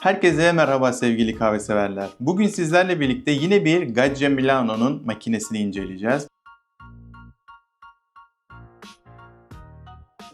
Herkese merhaba sevgili kahve severler. Bugün sizlerle birlikte yine bir Gaggia Milano'nun makinesini inceleyeceğiz.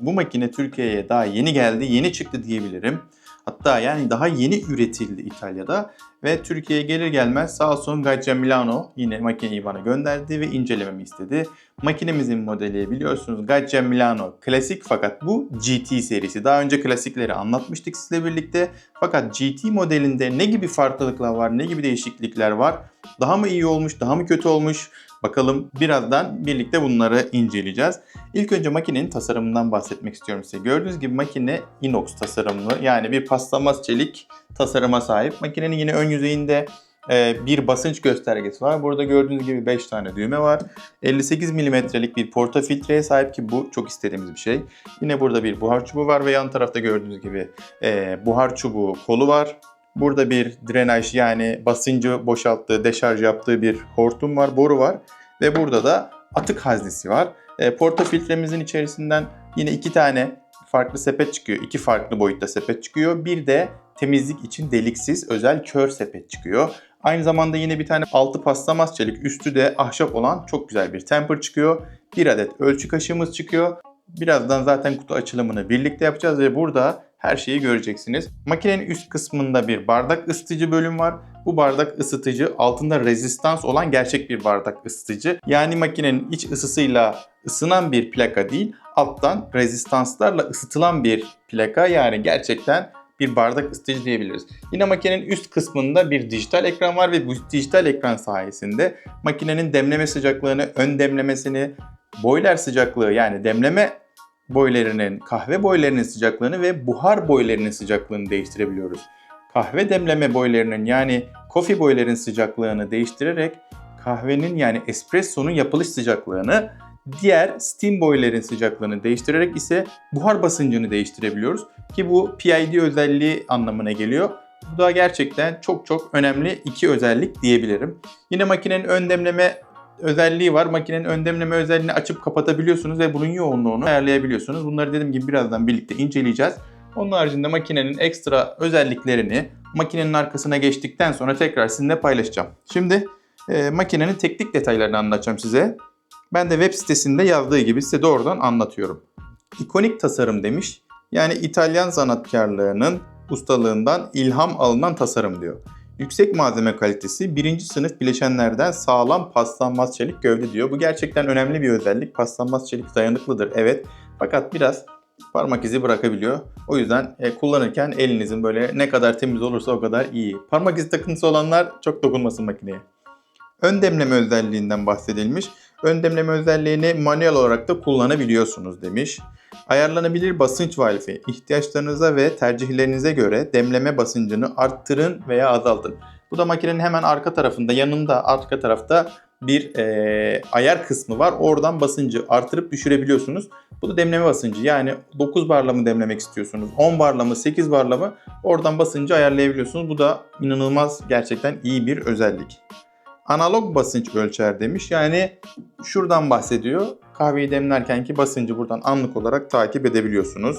Bu makine Türkiye'ye daha yeni geldi, yeni çıktı diyebilirim. Hatta yani daha yeni üretildi İtalya'da ve Türkiye'ye gelir gelmez sağ olsun Gaggia Milano yine makineyi bana gönderdi ve incelememi istedi. Makinemizin modeli biliyorsunuz Gaggia Milano klasik fakat bu GT serisi. Daha önce klasikleri anlatmıştık sizle birlikte. Fakat GT modelinde ne gibi farklılıklar var, ne gibi değişiklikler var? Daha mı iyi olmuş, daha mı kötü olmuş? Bakalım birazdan birlikte bunları inceleyeceğiz. İlk önce makinenin tasarımından bahsetmek istiyorum size. Gördüğünüz gibi makine inox tasarımlı yani bir paslanmaz çelik tasarıma sahip. Makinenin yine ön yüzeyinde e, bir basınç göstergesi var. Burada gördüğünüz gibi 5 tane düğme var. 58 milimetrelik bir porta filtreye sahip ki bu çok istediğimiz bir şey. Yine burada bir buhar çubuğu var ve yan tarafta gördüğünüz gibi e, buhar çubuğu kolu var. Burada bir drenaj yani basıncı boşalttığı, deşarj yaptığı bir hortum var, boru var. Ve burada da atık haznesi var. E, porta filtremizin içerisinden yine iki tane farklı sepet çıkıyor. İki farklı boyutta sepet çıkıyor. Bir de temizlik için deliksiz özel kör sepet çıkıyor. Aynı zamanda yine bir tane altı paslamaz çelik, üstü de ahşap olan çok güzel bir temper çıkıyor. Bir adet ölçü kaşığımız çıkıyor. Birazdan zaten kutu açılımını birlikte yapacağız ve burada her şeyi göreceksiniz. Makinenin üst kısmında bir bardak ısıtıcı bölüm var. Bu bardak ısıtıcı altında rezistans olan gerçek bir bardak ısıtıcı. Yani makinenin iç ısısıyla ısınan bir plaka değil, alttan rezistanslarla ısıtılan bir plaka. Yani gerçekten bir bardak ısıtıcı diyebiliriz. Yine makinenin üst kısmında bir dijital ekran var ve bu dijital ekran sayesinde makinenin demleme sıcaklığını, ön demlemesini, boiler sıcaklığı yani demleme boylarının, kahve boylarının sıcaklığını ve buhar boylarının sıcaklığını değiştirebiliyoruz. Kahve demleme boylarının yani coffee boyların sıcaklığını değiştirerek kahvenin yani espressonun yapılış sıcaklığını, diğer steam boyların sıcaklığını değiştirerek ise buhar basıncını değiştirebiliyoruz. Ki bu PID özelliği anlamına geliyor. Bu da gerçekten çok çok önemli iki özellik diyebilirim. Yine makinenin ön demleme özelliği var. Makinenin ön demleme özelliğini açıp kapatabiliyorsunuz ve bunun yoğunluğunu ayarlayabiliyorsunuz. Bunları dediğim gibi birazdan birlikte inceleyeceğiz. Onun haricinde makinenin ekstra özelliklerini makinenin arkasına geçtikten sonra tekrar sizinle paylaşacağım. Şimdi e, makinenin teknik detaylarını anlatacağım size. Ben de web sitesinde yazdığı gibi size doğrudan anlatıyorum. İkonik tasarım demiş. Yani İtalyan sanatkarlığının ustalığından ilham alınan tasarım diyor. Yüksek malzeme kalitesi birinci sınıf bileşenlerden sağlam paslanmaz çelik gövde diyor. Bu gerçekten önemli bir özellik. Paslanmaz çelik dayanıklıdır evet. Fakat biraz parmak izi bırakabiliyor. O yüzden e, kullanırken elinizin böyle ne kadar temiz olursa o kadar iyi. Parmak izi takıntısı olanlar çok dokunmasın makineye. Ön demleme özelliğinden bahsedilmiş. Ön demleme özelliğini manuel olarak da kullanabiliyorsunuz demiş. Ayarlanabilir basınç valfi. İhtiyaçlarınıza ve tercihlerinize göre demleme basıncını arttırın veya azaltın. Bu da makinenin hemen arka tarafında, yanında arka tarafta bir e, ayar kısmı var. Oradan basıncı artırıp düşürebiliyorsunuz. Bu da demleme basıncı. Yani 9 barla mı demlemek istiyorsunuz? 10 barla mı? 8 barla mı? Oradan basıncı ayarlayabiliyorsunuz. Bu da inanılmaz gerçekten iyi bir özellik. Analog basınç ölçer demiş. Yani şuradan bahsediyor. Kahveyi demlerken ki basıncı buradan anlık olarak takip edebiliyorsunuz.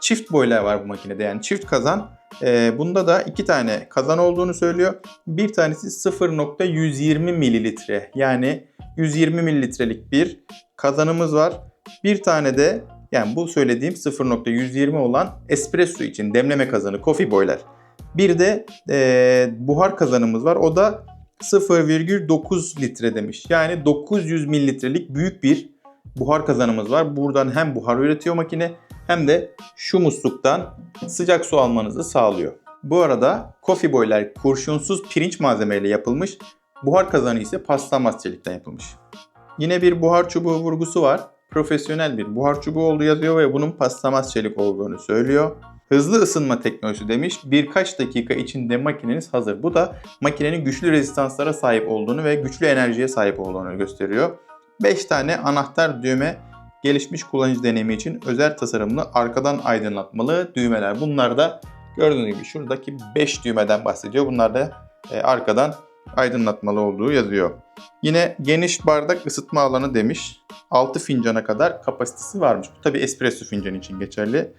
Çift boiler var bu makinede yani çift kazan. Ee, bunda da iki tane kazan olduğunu söylüyor. Bir tanesi 0.120 mililitre yani 120 mililitrelik bir kazanımız var. Bir tane de yani bu söylediğim 0.120 olan espresso için demleme kazanı coffee boiler. Bir de e, buhar kazanımız var. O da 0,9 litre demiş. Yani 900 mililitrelik büyük bir buhar kazanımız var. Buradan hem buhar üretiyor makine hem de şu musluktan sıcak su almanızı sağlıyor. Bu arada coffee boiler kurşunsuz pirinç malzemeyle yapılmış. Buhar kazanı ise paslanmaz çelikten yapılmış. Yine bir buhar çubuğu vurgusu var. Profesyonel bir buhar çubuğu olduğu yazıyor ve bunun paslanmaz çelik olduğunu söylüyor. Hızlı ısınma teknolojisi demiş. Birkaç dakika içinde makineniz hazır. Bu da makinenin güçlü rezistanslara sahip olduğunu ve güçlü enerjiye sahip olduğunu gösteriyor. 5 tane anahtar düğme gelişmiş kullanıcı deneyimi için özel tasarımlı arkadan aydınlatmalı düğmeler. Bunlar da gördüğünüz gibi şuradaki 5 düğmeden bahsediyor. Bunlar da e, arkadan aydınlatmalı olduğu yazıyor. Yine geniş bardak ısıtma alanı demiş. 6 fincana kadar kapasitesi varmış. Bu tabi espresso fincanı için geçerli.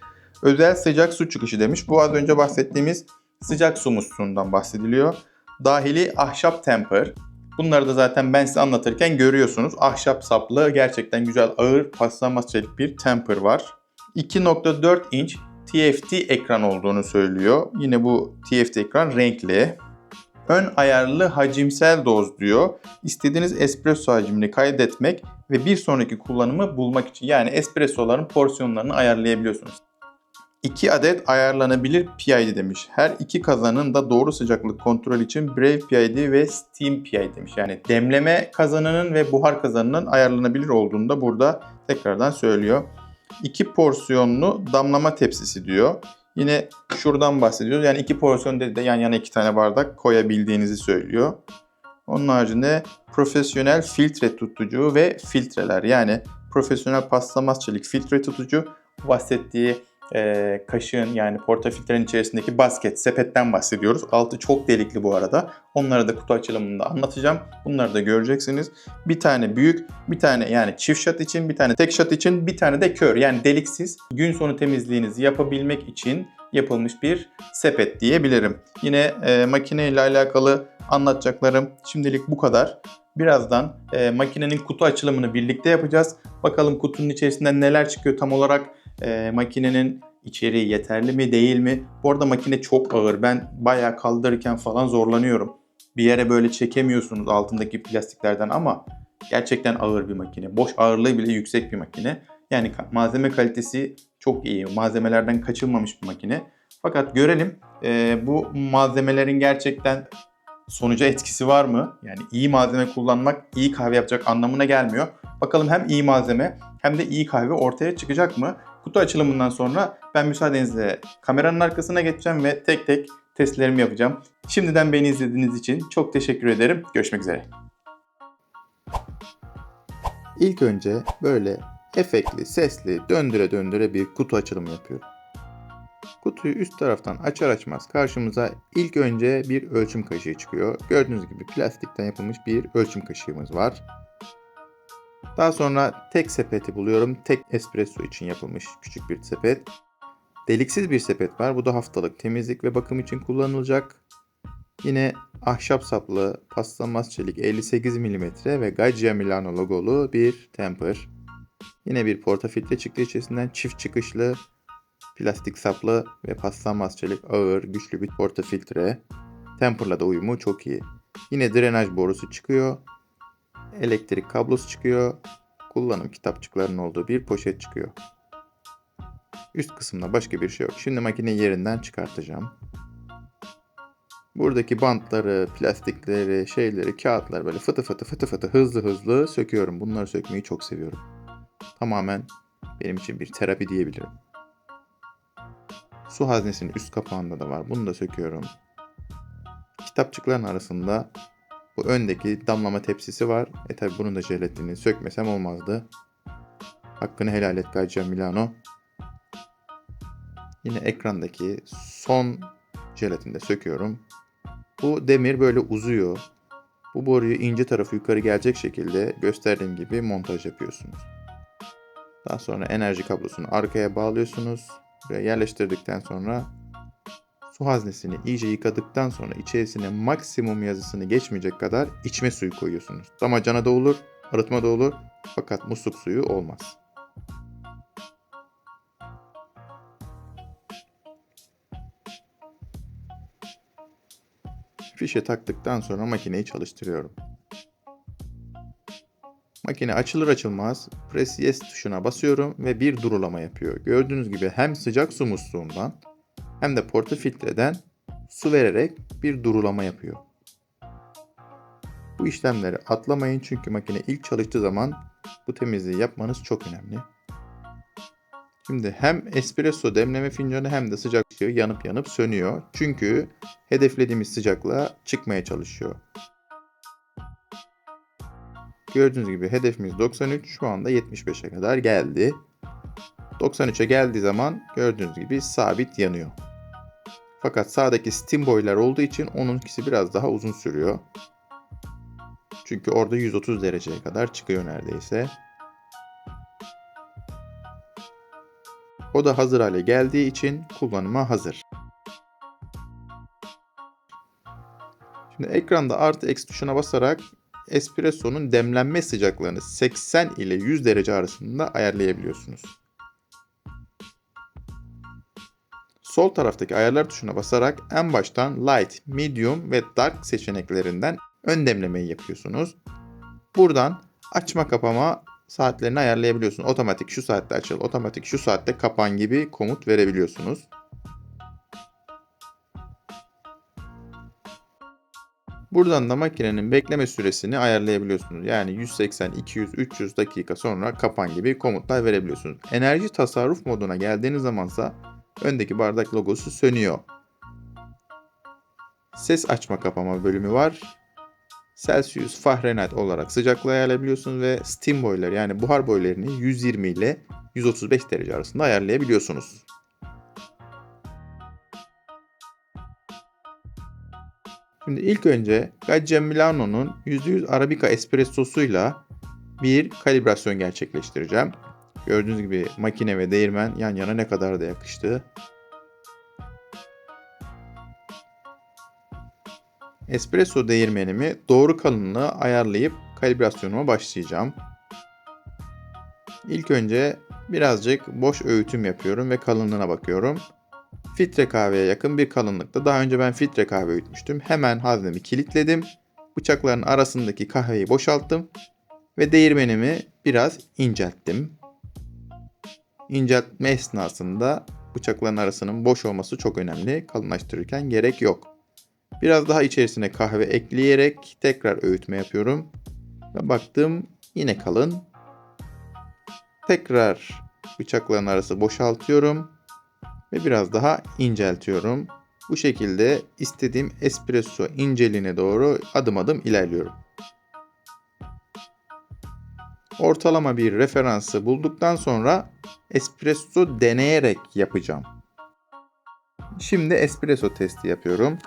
Özel sıcak su çıkışı demiş. Bu az önce bahsettiğimiz sıcak su musluğundan bahsediliyor. Dahili ahşap temper. Bunları da zaten ben size anlatırken görüyorsunuz. Ahşap saplı gerçekten güzel ağır paslanmaz çelik bir temper var. 2.4 inç TFT ekran olduğunu söylüyor. Yine bu TFT ekran renkli. Ön ayarlı hacimsel doz diyor. İstediğiniz espresso hacmini kaydetmek ve bir sonraki kullanımı bulmak için yani espressoların porsiyonlarını ayarlayabiliyorsunuz. 2 adet ayarlanabilir PID demiş. Her iki kazanın da doğru sıcaklık kontrol için Brave PID ve Steam PID demiş. Yani demleme kazanının ve buhar kazanının ayarlanabilir olduğunu da burada tekrardan söylüyor. 2 porsiyonlu damlama tepsisi diyor. Yine şuradan bahsediyoruz. Yani iki porsiyon dedi de yan yana iki tane bardak koyabildiğinizi söylüyor. Onun haricinde profesyonel filtre tutucu ve filtreler. Yani profesyonel paslanmaz çelik filtre tutucu bahsettiği e, kaşığın yani portafiltrenin içerisindeki basket, sepetten bahsediyoruz. Altı çok delikli bu arada. Onları da kutu açılımında anlatacağım. Bunları da göreceksiniz. Bir tane büyük, bir tane yani çift şat için, bir tane tek şat için, bir tane de kör yani deliksiz gün sonu temizliğinizi yapabilmek için yapılmış bir sepet diyebilirim. Yine e, makine ile alakalı anlatacaklarım şimdilik bu kadar. Birazdan e, makinenin kutu açılımını birlikte yapacağız. Bakalım kutunun içerisinden neler çıkıyor tam olarak e, makinenin içeriği yeterli mi değil mi? Bu arada makine çok ağır. Ben bayağı kaldırırken falan zorlanıyorum. Bir yere böyle çekemiyorsunuz altındaki plastiklerden ama gerçekten ağır bir makine. Boş ağırlığı bile yüksek bir makine. Yani malzeme kalitesi çok iyi. Malzemelerden kaçılmamış bir makine. Fakat görelim e, bu malzemelerin gerçekten sonuca etkisi var mı? Yani iyi malzeme kullanmak iyi kahve yapacak anlamına gelmiyor. Bakalım hem iyi malzeme hem de iyi kahve ortaya çıkacak mı? Kutu açılımından sonra ben müsaadenizle kameranın arkasına geçeceğim ve tek tek testlerimi yapacağım. Şimdiden beni izlediğiniz için çok teşekkür ederim. Görüşmek üzere. İlk önce böyle efektli, sesli, döndüre döndüre bir kutu açılımı yapıyorum. Kutuyu üst taraftan açar açmaz karşımıza ilk önce bir ölçüm kaşığı çıkıyor. Gördüğünüz gibi plastikten yapılmış bir ölçüm kaşığımız var. Daha sonra tek sepeti buluyorum. Tek espresso için yapılmış küçük bir sepet. Deliksiz bir sepet var. Bu da haftalık temizlik ve bakım için kullanılacak. Yine ahşap saplı paslanmaz çelik 58 mm ve Gaggia Milano logolu bir temper. Yine bir portafiltre çıktı içerisinden çift çıkışlı plastik saplı ve paslanmaz çelik ağır güçlü bir portafiltre. Temper'la da uyumu çok iyi. Yine drenaj borusu çıkıyor. Elektrik kablosu çıkıyor. Kullanım kitapçıklarının olduğu bir poşet çıkıyor. Üst kısımda başka bir şey yok. Şimdi makineyi yerinden çıkartacağım. Buradaki bantları, plastikleri, şeyleri, kağıtları böyle fıtı fıtı fıtı fıtı hızlı hızlı söküyorum. Bunları sökmeyi çok seviyorum. Tamamen benim için bir terapi diyebilirim. Su haznesinin üst kapağında da var. Bunu da söküyorum. Kitapçıkların arasında bu öndeki damlama tepsisi var. E tabi bunun da jelatini sökmesem olmazdı. Hakkını helal et Gaggia Milano. Yine ekrandaki son jelatini de söküyorum. Bu demir böyle uzuyor. Bu boruyu ince tarafı yukarı gelecek şekilde gösterdiğim gibi montaj yapıyorsunuz. Daha sonra enerji kablosunu arkaya bağlıyorsunuz. Buraya yerleştirdikten sonra su haznesini iyice yıkadıktan sonra içerisine maksimum yazısını geçmeyecek kadar içme suyu koyuyorsunuz. Damacana da olur, arıtma da olur fakat musluk suyu olmaz. Fişe taktıktan sonra makineyi çalıştırıyorum. Makine açılır açılmaz Press Yes tuşuna basıyorum ve bir durulama yapıyor. Gördüğünüz gibi hem sıcak su musluğundan hem de portafiltreden su vererek bir durulama yapıyor. Bu işlemleri atlamayın çünkü makine ilk çalıştığı zaman bu temizliği yapmanız çok önemli. Şimdi hem espresso demleme fincanı hem de sıcak suyu yanıp yanıp sönüyor. Çünkü hedeflediğimiz sıcaklığa çıkmaya çalışıyor. Gördüğünüz gibi hedefimiz 93. Şu anda 75'e kadar geldi. 93'e geldiği zaman gördüğünüz gibi sabit yanıyor. Fakat sağdaki steam boiler olduğu için onunkisi biraz daha uzun sürüyor. Çünkü orada 130 dereceye kadar çıkıyor neredeyse. O da hazır hale geldiği için kullanıma hazır. Şimdi ekranda artı eksi tuşuna basarak espresso'nun demlenme sıcaklığını 80 ile 100 derece arasında ayarlayabiliyorsunuz. Sol taraftaki ayarlar tuşuna basarak en baştan light, medium ve dark seçeneklerinden ön demlemeyi yapıyorsunuz. Buradan açma kapama saatlerini ayarlayabiliyorsunuz. Otomatik şu saatte açıl, otomatik şu saatte kapan gibi komut verebiliyorsunuz. Buradan da makinenin bekleme süresini ayarlayabiliyorsunuz. Yani 180, 200, 300 dakika sonra kapan gibi komutlar verebiliyorsunuz. Enerji tasarruf moduna geldiğiniz zamansa öndeki bardak logosu sönüyor. Ses açma kapama bölümü var. Celsius, Fahrenheit olarak sıcaklığı ayarlayabiliyorsunuz ve steam boiler yani buhar boilerini 120 ile 135 derece arasında ayarlayabiliyorsunuz. Şimdi ilk önce Gaggia Milano'nun %100 Arabica espressosuyla bir kalibrasyon gerçekleştireceğim. Gördüğünüz gibi makine ve değirmen yan yana ne kadar da yakıştı. Espresso değirmenimi doğru kalınlığı ayarlayıp kalibrasyonuma başlayacağım. İlk önce birazcık boş öğütüm yapıyorum ve kalınlığına bakıyorum. Filtre kahveye yakın bir kalınlıkta. Daha önce ben filtre kahve öğütmüştüm. Hemen haznemi kilitledim. Bıçakların arasındaki kahveyi boşalttım. Ve değirmenimi biraz incelttim. İnceltme esnasında bıçakların arasının boş olması çok önemli. Kalınlaştırırken gerek yok. Biraz daha içerisine kahve ekleyerek tekrar öğütme yapıyorum. Ve baktım yine kalın. Tekrar bıçakların arası boşaltıyorum ve biraz daha inceltiyorum. Bu şekilde istediğim espresso inceliğine doğru adım adım ilerliyorum. Ortalama bir referansı bulduktan sonra espresso deneyerek yapacağım. Şimdi espresso testi yapıyorum.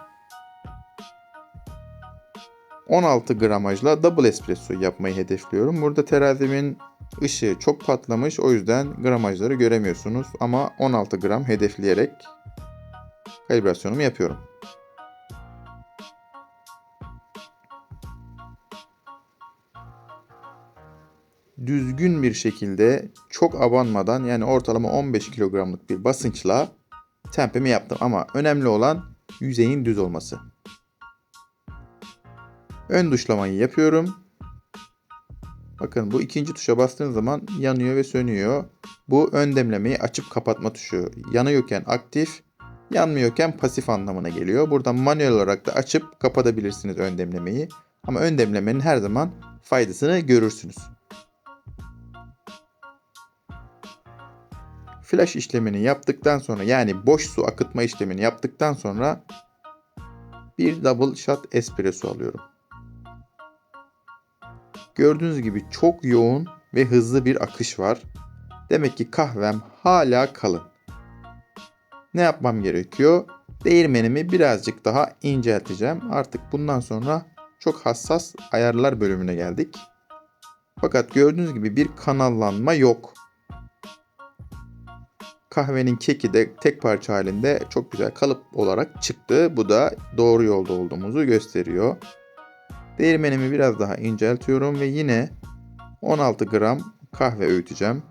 16 gramajla double espresso yapmayı hedefliyorum. Burada terazimin ışığı çok patlamış o yüzden gramajları göremiyorsunuz. Ama 16 gram hedefleyerek kalibrasyonumu yapıyorum. Düzgün bir şekilde çok abanmadan yani ortalama 15 kilogramlık bir basınçla tempimi yaptım. Ama önemli olan yüzeyin düz olması. Ön duşlamayı yapıyorum. Bakın bu ikinci tuşa bastığınız zaman yanıyor ve sönüyor. Bu ön demlemeyi açıp kapatma tuşu. Yanıyorken aktif, yanmıyorken pasif anlamına geliyor. Buradan manuel olarak da açıp kapatabilirsiniz ön demlemeyi. Ama ön demlemenin her zaman faydasını görürsünüz. Flash işlemini yaptıktan sonra yani boş su akıtma işlemini yaptıktan sonra bir double shot espresso alıyorum. Gördüğünüz gibi çok yoğun ve hızlı bir akış var. Demek ki kahvem hala kalın. Ne yapmam gerekiyor? Değirmenimi birazcık daha incelteceğim. Artık bundan sonra çok hassas ayarlar bölümüne geldik. Fakat gördüğünüz gibi bir kanallanma yok. Kahvenin keki de tek parça halinde çok güzel kalıp olarak çıktı. Bu da doğru yolda olduğumuzu gösteriyor. Değirmenimi biraz daha inceltiyorum ve yine 16 gram kahve öğüteceğim.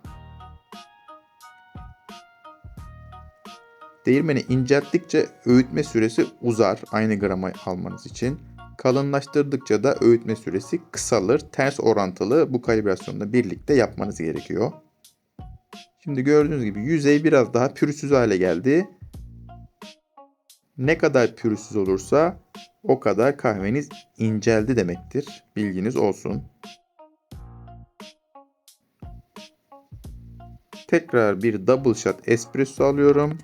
Değirmeni incelttikçe öğütme süresi uzar aynı grama almanız için. Kalınlaştırdıkça da öğütme süresi kısalır. Ters orantılı bu kalibrasyonla birlikte yapmanız gerekiyor. Şimdi gördüğünüz gibi yüzey biraz daha pürüzsüz hale geldi. Ne kadar pürüzsüz olursa o kadar kahveniz inceldi demektir. Bilginiz olsun. Tekrar bir double shot espresso alıyorum.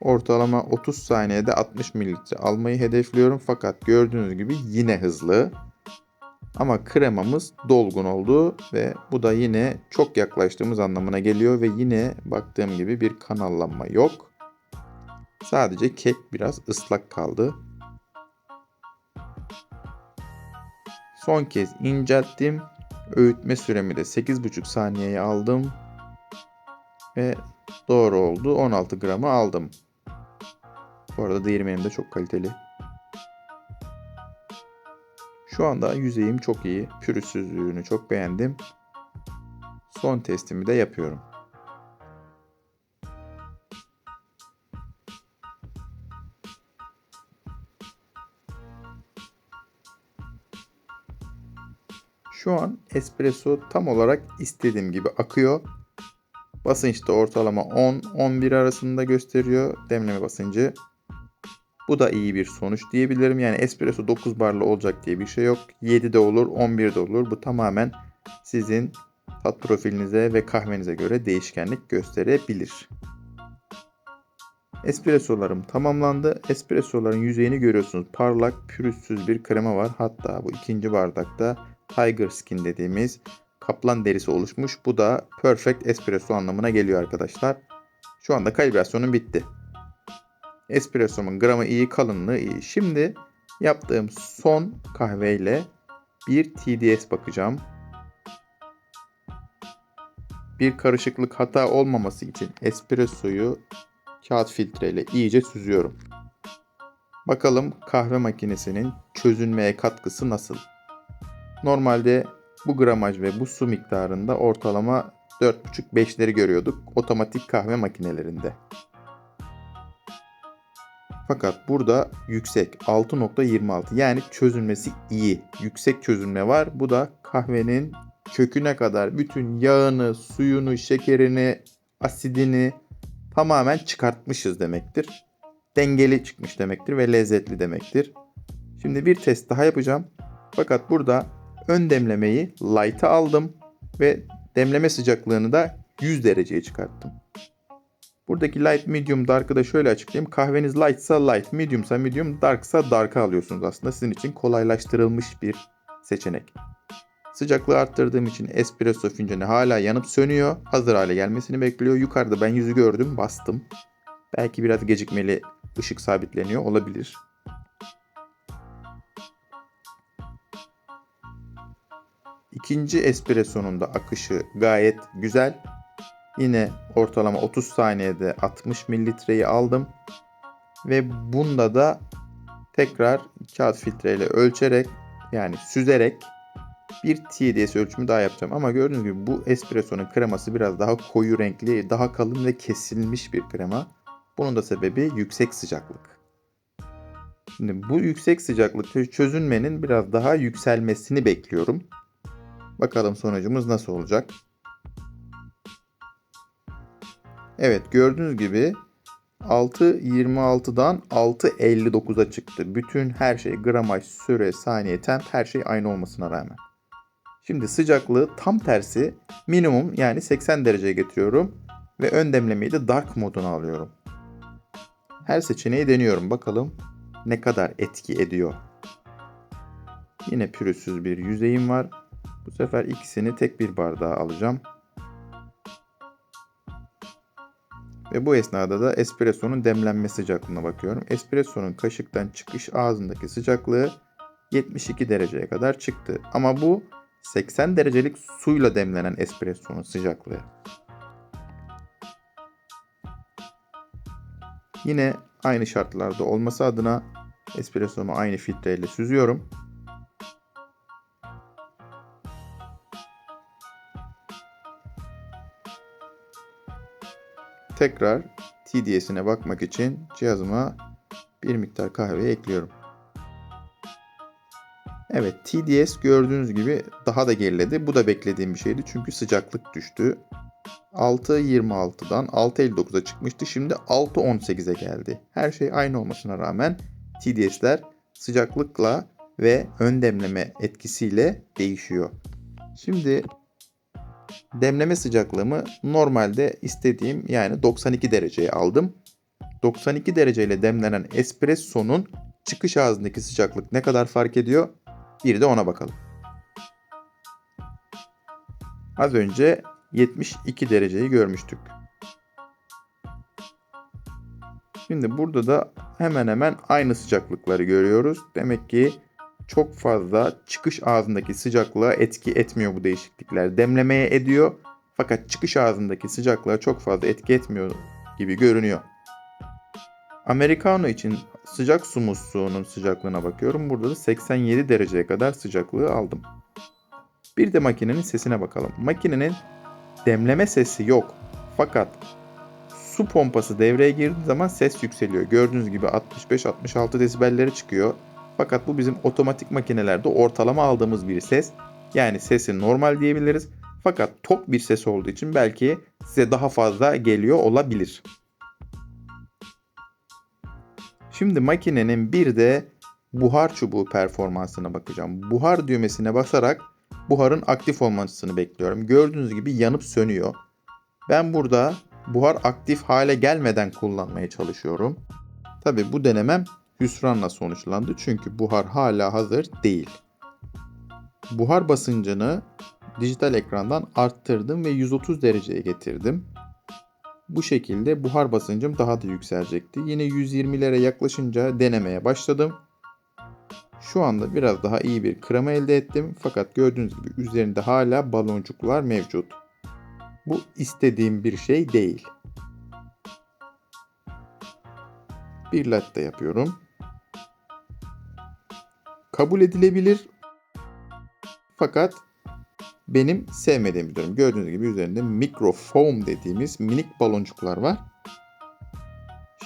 Ortalama 30 saniyede 60 mililitre almayı hedefliyorum. Fakat gördüğünüz gibi yine hızlı. Ama kremamız dolgun oldu ve bu da yine çok yaklaştığımız anlamına geliyor ve yine baktığım gibi bir kanallanma yok. Sadece kek biraz ıslak kaldı. Son kez incelttim. Öğütme süremi de 8,5 saniyeye aldım. Ve doğru oldu. 16 gramı aldım. Bu arada değirmenim de çok kaliteli. Şu anda yüzeyim çok iyi. Pürüzsüzlüğünü çok beğendim. Son testimi de yapıyorum. Şu an espresso tam olarak istediğim gibi akıyor. Basınç da ortalama 10-11 arasında gösteriyor demleme basıncı. Bu da iyi bir sonuç diyebilirim. Yani espresso 9 barlı olacak diye bir şey yok. 7 de olur, 11 de olur. Bu tamamen sizin tat profilinize ve kahvenize göre değişkenlik gösterebilir. Espressolarım tamamlandı. Espressoların yüzeyini görüyorsunuz. Parlak, pürüzsüz bir krema var. Hatta bu ikinci bardakta Tiger Skin dediğimiz kaplan derisi oluşmuş. Bu da Perfect Espresso anlamına geliyor arkadaşlar. Şu anda kalibrasyonum bitti. Espressomun gramı iyi, kalınlığı iyi. Şimdi yaptığım son kahveyle bir TDS bakacağım. Bir karışıklık hata olmaması için espressoyu kağıt filtreyle iyice süzüyorum. Bakalım kahve makinesinin çözünmeye katkısı nasıl? Normalde bu gramaj ve bu su miktarında ortalama 4,5-5'leri görüyorduk otomatik kahve makinelerinde. Fakat burada yüksek 6.26 yani çözülmesi iyi. Yüksek çözülme var. Bu da kahvenin köküne kadar bütün yağını, suyunu, şekerini, asidini tamamen çıkartmışız demektir. Dengeli çıkmış demektir ve lezzetli demektir. Şimdi bir test daha yapacağım. Fakat burada ön demlemeyi light'a aldım ve demleme sıcaklığını da 100 dereceye çıkarttım. Buradaki light, medium, dark'ı da şöyle açıklayayım. Kahveniz lightsa light, mediumsa medium, darksa dark'a alıyorsunuz aslında. Sizin için kolaylaştırılmış bir seçenek. Sıcaklığı arttırdığım için espresso fincanı hala yanıp sönüyor. Hazır hale gelmesini bekliyor. Yukarıda ben yüzü gördüm, bastım. Belki biraz gecikmeli ışık sabitleniyor olabilir. İkinci espressonun da akışı gayet güzel. Yine ortalama 30 saniyede 60 mililitreyi aldım. Ve bunda da tekrar kağıt filtreyle ölçerek yani süzerek bir TDS ölçümü daha yapacağım. Ama gördüğünüz gibi bu espressonun kreması biraz daha koyu renkli, daha kalın ve kesilmiş bir krema. Bunun da sebebi yüksek sıcaklık. Şimdi bu yüksek sıcaklık çözünmenin biraz daha yükselmesini bekliyorum. Bakalım sonucumuz nasıl olacak. Evet gördüğünüz gibi 6.26'dan 6.59'a çıktı. Bütün her şey gramaj, süre, saniye, temp her şey aynı olmasına rağmen. Şimdi sıcaklığı tam tersi minimum yani 80 dereceye getiriyorum ve ön demlemeyi de dark moduna alıyorum. Her seçeneği deniyorum bakalım ne kadar etki ediyor. Yine pürüzsüz bir yüzeyim var. Bu sefer ikisini tek bir bardağa alacağım. Ve bu esnada da espressonun demlenme sıcaklığına bakıyorum. Espressonun kaşıktan çıkış ağzındaki sıcaklığı 72 dereceye kadar çıktı. Ama bu 80 derecelik suyla demlenen espressonun sıcaklığı. Yine aynı şartlarda olması adına espressomu aynı filtreyle süzüyorum. Tekrar TDS'ine bakmak için cihazıma bir miktar kahve ekliyorum. Evet TDS gördüğünüz gibi daha da geriledi. Bu da beklediğim bir şeydi çünkü sıcaklık düştü. 6.26'dan 6.59'a çıkmıştı. Şimdi 6.18'e geldi. Her şey aynı olmasına rağmen TDS'ler sıcaklıkla ve ön demleme etkisiyle değişiyor. Şimdi demleme sıcaklığımı normalde istediğim yani 92 dereceye aldım. 92 dereceyle demlenen espressonun çıkış ağzındaki sıcaklık ne kadar fark ediyor? Bir de ona bakalım. Az önce 72 dereceyi görmüştük. Şimdi burada da hemen hemen aynı sıcaklıkları görüyoruz. Demek ki çok fazla çıkış ağzındaki sıcaklığa etki etmiyor bu değişiklikler. Demlemeye ediyor fakat çıkış ağzındaki sıcaklığa çok fazla etki etmiyor gibi görünüyor. Americano için sıcak su musluğunun sıcaklığına bakıyorum. Burada da 87 dereceye kadar sıcaklığı aldım. Bir de makinenin sesine bakalım. Makinenin demleme sesi yok. Fakat su pompası devreye girdiği zaman ses yükseliyor. Gördüğünüz gibi 65-66 desibellere çıkıyor. Fakat bu bizim otomatik makinelerde ortalama aldığımız bir ses. Yani sesi normal diyebiliriz. Fakat tok bir ses olduğu için belki size daha fazla geliyor olabilir. Şimdi makinenin bir de buhar çubuğu performansına bakacağım. Buhar düğmesine basarak buharın aktif olmasını bekliyorum. Gördüğünüz gibi yanıp sönüyor. Ben burada buhar aktif hale gelmeden kullanmaya çalışıyorum. Tabi bu denemem hüsranla sonuçlandı çünkü buhar hala hazır değil. Buhar basıncını dijital ekrandan arttırdım ve 130 dereceye getirdim. Bu şekilde buhar basıncım daha da yükselecekti. Yine 120'lere yaklaşınca denemeye başladım. Şu anda biraz daha iyi bir krema elde ettim fakat gördüğünüz gibi üzerinde hala baloncuklar mevcut. Bu istediğim bir şey değil. Bir latte yapıyorum. Kabul edilebilir fakat benim sevmediğim bir durum. Gördüğünüz gibi üzerinde mikrofoam dediğimiz minik baloncuklar var.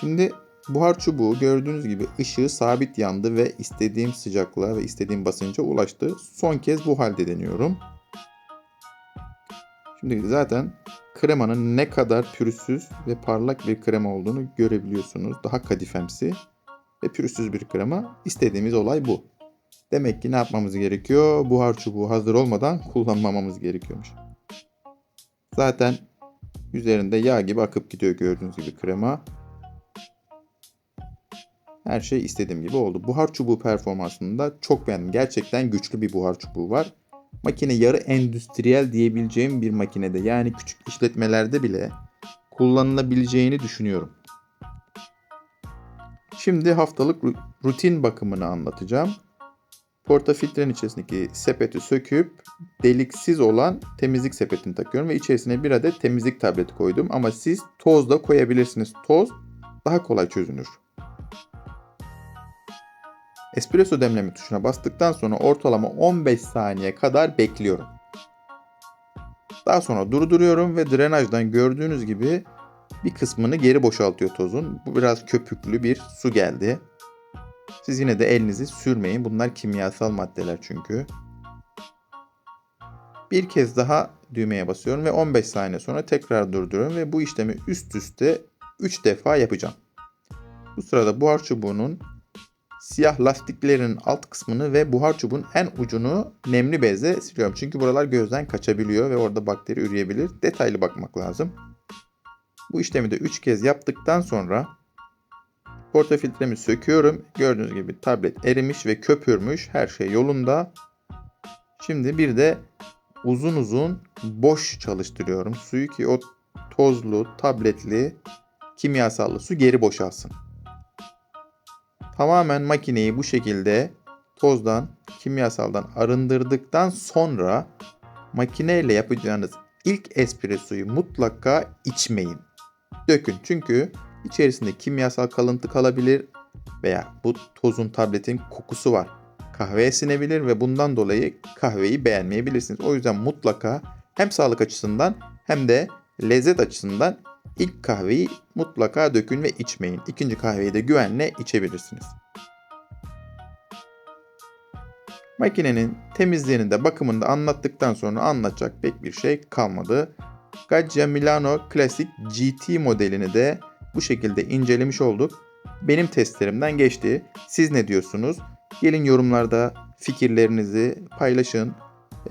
Şimdi buhar çubuğu gördüğünüz gibi ışığı sabit yandı ve istediğim sıcaklığa ve istediğim basınca ulaştı. Son kez bu halde deniyorum. Şimdi zaten kremanın ne kadar pürüzsüz ve parlak bir krema olduğunu görebiliyorsunuz. Daha kadifemsi ve pürüzsüz bir krema. İstediğimiz olay bu. Demek ki ne yapmamız gerekiyor? Buhar çubuğu hazır olmadan kullanmamamız gerekiyormuş. Zaten üzerinde yağ gibi akıp gidiyor gördüğünüz gibi krema. Her şey istediğim gibi oldu. Buhar çubuğu performansını da çok beğendim. Gerçekten güçlü bir buhar çubuğu var. Makine yarı endüstriyel diyebileceğim bir makinede. Yani küçük işletmelerde bile kullanılabileceğini düşünüyorum. Şimdi haftalık rutin bakımını anlatacağım. Portafiltrenin içerisindeki sepeti söküp deliksiz olan temizlik sepetini takıyorum ve içerisine bir adet temizlik tableti koydum. Ama siz toz da koyabilirsiniz. Toz daha kolay çözünür. Espresso demleme tuşuna bastıktan sonra ortalama 15 saniye kadar bekliyorum. Daha sonra durduruyorum ve drenajdan gördüğünüz gibi bir kısmını geri boşaltıyor tozun. Bu biraz köpüklü bir su geldi. Siz yine de elinizi sürmeyin. Bunlar kimyasal maddeler çünkü. Bir kez daha düğmeye basıyorum ve 15 saniye sonra tekrar durduruyorum ve bu işlemi üst üste 3 defa yapacağım. Bu sırada buhar çubuğunun siyah lastiklerinin alt kısmını ve buhar çubuğun en ucunu nemli bezle siliyorum. Çünkü buralar gözden kaçabiliyor ve orada bakteri üreyebilir. Detaylı bakmak lazım. Bu işlemi de 3 kez yaptıktan sonra portafiltremi söküyorum. Gördüğünüz gibi tablet erimiş ve köpürmüş. Her şey yolunda. Şimdi bir de uzun uzun boş çalıştırıyorum. Suyu ki o tozlu, tabletli, kimyasallı su geri boşalsın. Tamamen makineyi bu şekilde tozdan, kimyasaldan arındırdıktan sonra makineyle yapacağınız ilk espressoyu mutlaka içmeyin. Dökün çünkü içerisinde kimyasal kalıntı kalabilir veya bu tozun tabletin kokusu var. Kahveye sinebilir ve bundan dolayı kahveyi beğenmeyebilirsiniz. O yüzden mutlaka hem sağlık açısından hem de lezzet açısından ilk kahveyi mutlaka dökün ve içmeyin. İkinci kahveyi de güvenle içebilirsiniz. Makinenin temizliğini de bakımını da anlattıktan sonra anlatacak pek bir şey kalmadı. Gaggia Milano Classic GT modelini de bu şekilde incelemiş olduk. Benim testlerimden geçti. Siz ne diyorsunuz? Gelin yorumlarda fikirlerinizi paylaşın.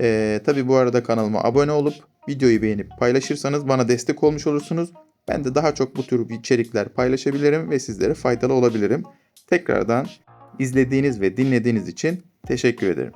Ee, Tabi bu arada kanalıma abone olup videoyu beğenip paylaşırsanız bana destek olmuş olursunuz. Ben de daha çok bu tür içerikler paylaşabilirim ve sizlere faydalı olabilirim. Tekrardan izlediğiniz ve dinlediğiniz için teşekkür ederim.